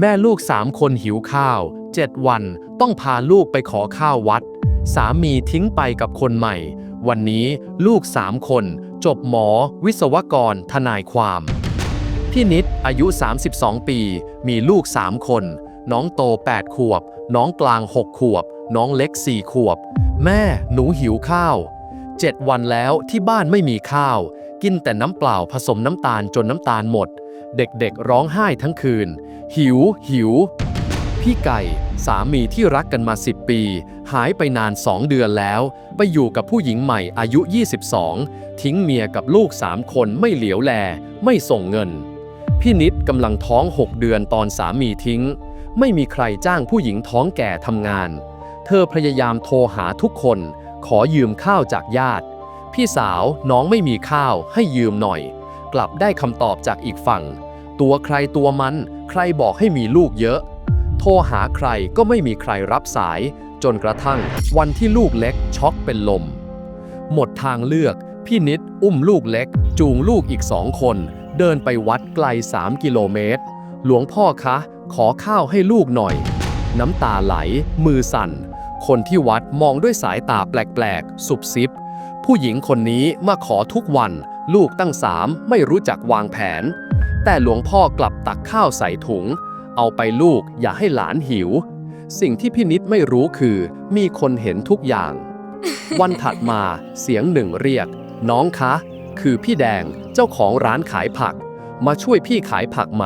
แม่ลูกสามคนหิวข้าวเจ็ดวันต้องพาลูกไปขอข้าววัด สามีทิ้งไปกับคนใหม่ วันนี้ลูกสามคน จบหมอ วิศวกร ทนายความ พี่นิดอายุ 32 ปี มีลูก3คน น้องโต 8 ขวบ น้องกลาง 6 ขวบ น้องเล็ก 4 ขวบ แม่หนูหิวข้าว 7 วันแล้วที่บ้านไม่มีข้าว กินแต่น้ำเปล่าผสมน้ำตาลจนน้ำตาลหมด เด็กๆร้องไห้ทั้งคืน หิว หิว พี่ไก่ สามีที่รักกันมา 10 ปี หายไปนาน2เดือนแล้ว ไปอยู่กับผู้หญิงใหม่อายุ 22 ทิ้งเมียกับลูก3คนไม่เหลียวแล ไม่ส่งเงิน พี่นิดกำลังท้อง 6 เดือนตอนสามีทิ้ง ไม่มีใครจ้างผู้หญิงท้องแก่ทำงาน เธอพยายามโทรหาทุกคน ขอยืมข้าวจากญาติ พี่สาวน้องไม่มีข้าวให้ยืมหน่อย กลับได้คำตอบจากอีกฝั่ง ตัวใครตัวมัน ใครบอกให้มีลูกเยอะ โทรหาใครก็ไม่มีใครรับสาย จนกระทั่งวันที่ลูกเล็กช็อกเป็นลม หมดทางเลือก พี่นิดอุ้มลูกเล็ก จูงลูกอีกสองคน เดินไปวัดไกล 3 กิโลเมตร หลวงพ่อคะ ขอข้าวให้ลูกหน่อย น้ำตาไหล มือสั่น คนที่วัดมองด้วยสายตาแปลกๆ สุบซิบผู้หญิงคนนี้มาขอทุกวัน ลูกตั้งสามไม่รู้จักวางแผน แต่หลวงพ่อกลับตักข้าวใส่ถุง เอาไปลูกอย่าให้หลานหิว สิ่งที่พี่นิดไม่รู้คือมีคนเห็นทุกอย่าง วันถัดมาเสียงหนึ่งเรียก น้องคะ คือพี่แดงเจ้าของร้านขายผัก มาช่วยพี่ขายผักไหม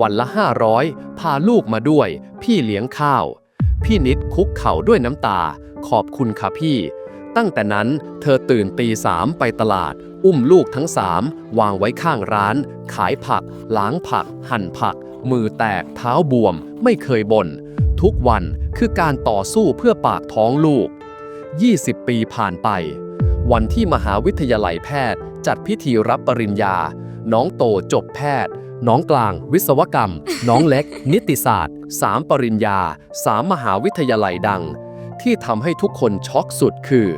วันละ 500 พาลูกมาด้วย พี่เลี้ยงข้าว พี่นิดคุกเข่าด้วยน้ำตา ขอบคุณค่ะพี่ ตั้งแต่นั้นเธอตื่นตีสามไปตลาด อุ้มลูกทั้งสามวางไว้ข้างร้าน ขายผัก ล้างผัก หั่นผัก มือแตกเท้าบวม ไม่เคยบน่นทุกวันคือการต่อสู้เพื่อปากท้องลูก 20 ปีผ่านไป วันที่มหาวิทยาลัยแพทย์ จัดพิธีรับปริญญา น้องโตจบแพทย์ น้องกลาง วิศวกรรม น้องเล็ก นิติศาสตร์ 3 ปริญญา 3 มหาวิทยาลัยดัง ที่ทำให้ทุกคนช็อกสุดคือ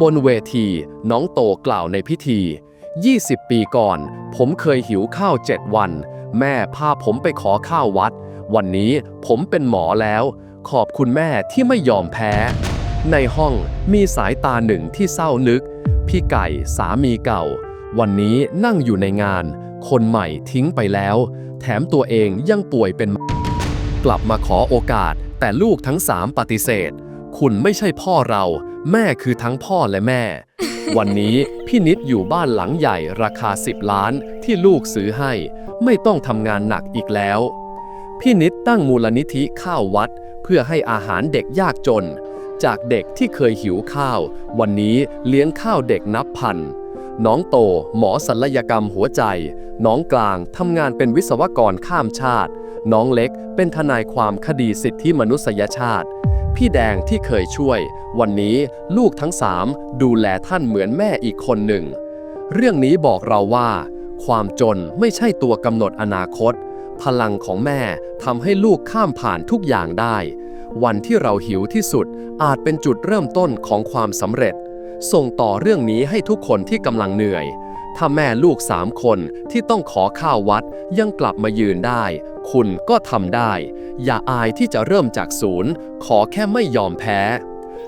บนเวที น้องโตกล่าวในพิธี 20 ปีก่อน ผมเคยหิวข้าว7วัน แม่พาผมไปขอข้าววัด วันนี้ผมเป็นหมอแล้ว ขอบคุณแม่ที่ไม่ยอมแพ้ ในห้องมีสายตาหนึ่งที่เศร้านึก พี่ไก่สามีเก่า วันนี้นั่งอยู่ในงาน คนใหม่ทิ้งไปแล้ว แถมตัวเองยังป่วยเป็น กลับมาขอโอกาสแต่ลูกทั้งสามปฏิเสธ คุณไม่ใช่พ่อเรา แม่คือทั้งพ่อและแม่ วันนี้พี่นิดอยู่บ้านหลังใหญ่ราคา 10 ล้านที่ลูกซื้อให้ ไม่ต้องทำงานหนักอีกแล้ว พี่นิดตั้งมูลนิธิข้าววัด เพื่อให้อาหารเด็กยากจน จากเด็กที่เคยหิวข้าว วันนี้เลี้ยงข้าวเด็กนับพันน้องโต หมอศัลยกรรมหัวใจ น้องกลางทำงานเป็นวิศวกรข้ามชาติ น้องเล็กเป็นทนายความคดีสิทธิมนุษยชาติ พี่แดงที่เคยช่วย วันนี้ลูกทั้งสามดูแลท่านเหมือนแม่อีกคนหนึ่ง เรื่องนี้บอกเราว่า ความจนไม่ใช่ตัวกำหนดอนาคต พลังของแม่ทำให้ลูกข้ามผ่านทุกอย่างได้ วันที่เราหิวที่สุดอาจเป็นจุดเริ่มต้นของความสำเร็จ ส่งต่อเรื่องนี้ให้ทุกคนที่กำลังเหนื่อยถ้าแม่ลูกสามคนที่ต้องขอข้าววัดยังกลับมายืนได้ คุณก็ทำได้ อย่าอายที่จะเริ่มจากศูนย์ ขอแค่ไม่ยอมแพ้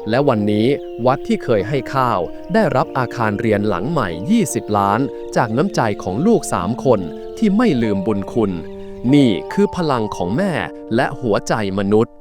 และวันนี้วัดที่เคยให้ข้าว ได้รับอาคารเรียนหลังใหม่ 20 ล้าน จากน้ำใจของลูกสามคนที่ไม่ลืมบุญคุณ นี่คือพลังของแม่และหัวใจมนุษย์